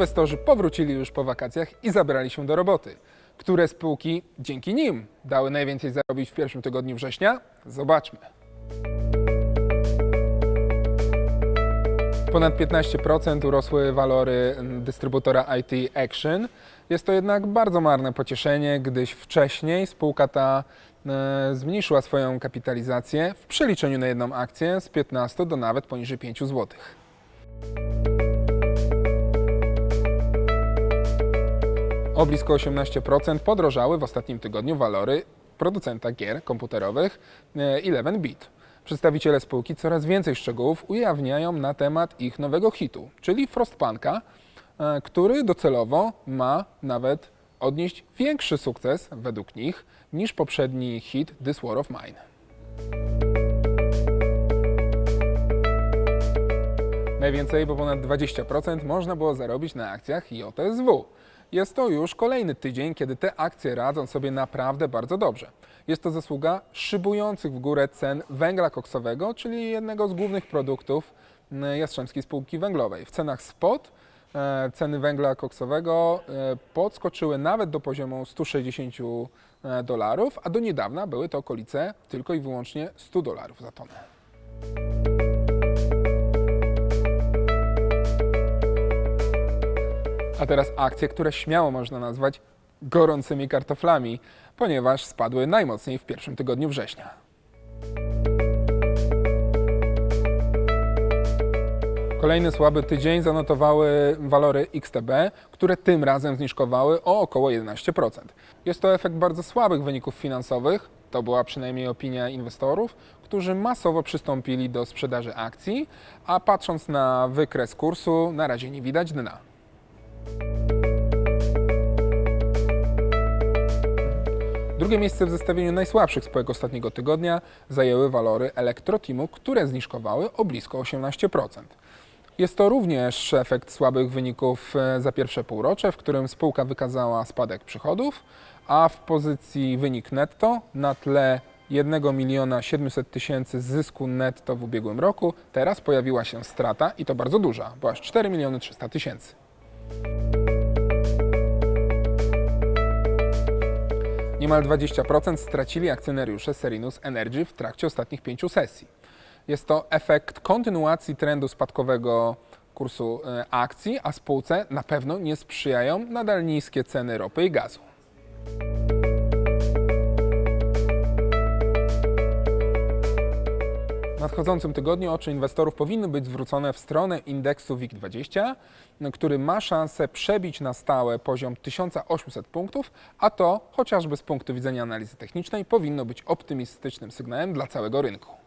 Inwestorzy powrócili już po wakacjach i zabrali się do roboty. Które spółki dzięki nim dały najwięcej zarobić w pierwszym tygodniu września? Zobaczmy. Ponad 15% urosły walory dystrybutora IT Action. Jest to jednak bardzo marne pocieszenie, gdyż wcześniej spółka ta e, zmniejszyła swoją kapitalizację w przeliczeniu na jedną akcję z 15 do nawet poniżej 5 zł. O blisko 18% podrożały w ostatnim tygodniu walory producenta gier komputerowych e, 11bit. Przedstawiciele spółki coraz więcej szczegółów ujawniają na temat ich nowego hitu, czyli Frostpunka, e, który docelowo ma nawet odnieść większy sukces według nich niż poprzedni hit This War of Mine. Najwięcej, bo ponad 20% można było zarobić na akcjach JSW. Jest to już kolejny tydzień, kiedy te akcje radzą sobie naprawdę bardzo dobrze. Jest to zasługa szybujących w górę cen węgla koksowego, czyli jednego z głównych produktów mm, Jastrzębskiej Spółki Węglowej. W cenach spot e, ceny węgla koksowego e, podskoczyły nawet do poziomu 160 e, dolarów, a do niedawna były to okolice tylko i wyłącznie 100 dolarów za tonę. A teraz akcje, które śmiało można nazwać gorącymi kartoflami, ponieważ spadły najmocniej w pierwszym tygodniu września. Kolejny słaby tydzień zanotowały walory XTB, które tym razem zniżkowały o około 11%. Jest to efekt bardzo słabych wyników finansowych, to była przynajmniej opinia inwestorów, którzy masowo przystąpili do sprzedaży akcji, a patrząc na wykres kursu, na razie nie widać dna. Drugie miejsce w zestawieniu najsłabszych spółek ostatniego tygodnia zajęły walory Elektrotimu, które zniżkowały o blisko 18%. Jest to również efekt słabych wyników e, za pierwsze półrocze, w którym spółka wykazała spadek przychodów, a w pozycji wynik netto na tle 1 miliona 700 tysięcy zysku netto w ubiegłym roku teraz pojawiła się strata i to bardzo duża, bo aż 4 miliony 300 tysięcy. Niemal 20% stracili akcjonariusze Serinus Energy w trakcie ostatnich pięciu sesji. Jest to efekt kontynuacji trendu spadkowego kursu e, akcji, a spółce na pewno nie sprzyjają nadal niskie ceny ropy i gazu. W nadchodzącym tygodniu oczy inwestorów powinny być zwrócone w stronę indeksu WIG20, który ma szansę przebić na stałe poziom 1800 punktów, a to chociażby z punktu widzenia analizy technicznej powinno być optymistycznym sygnałem dla całego rynku.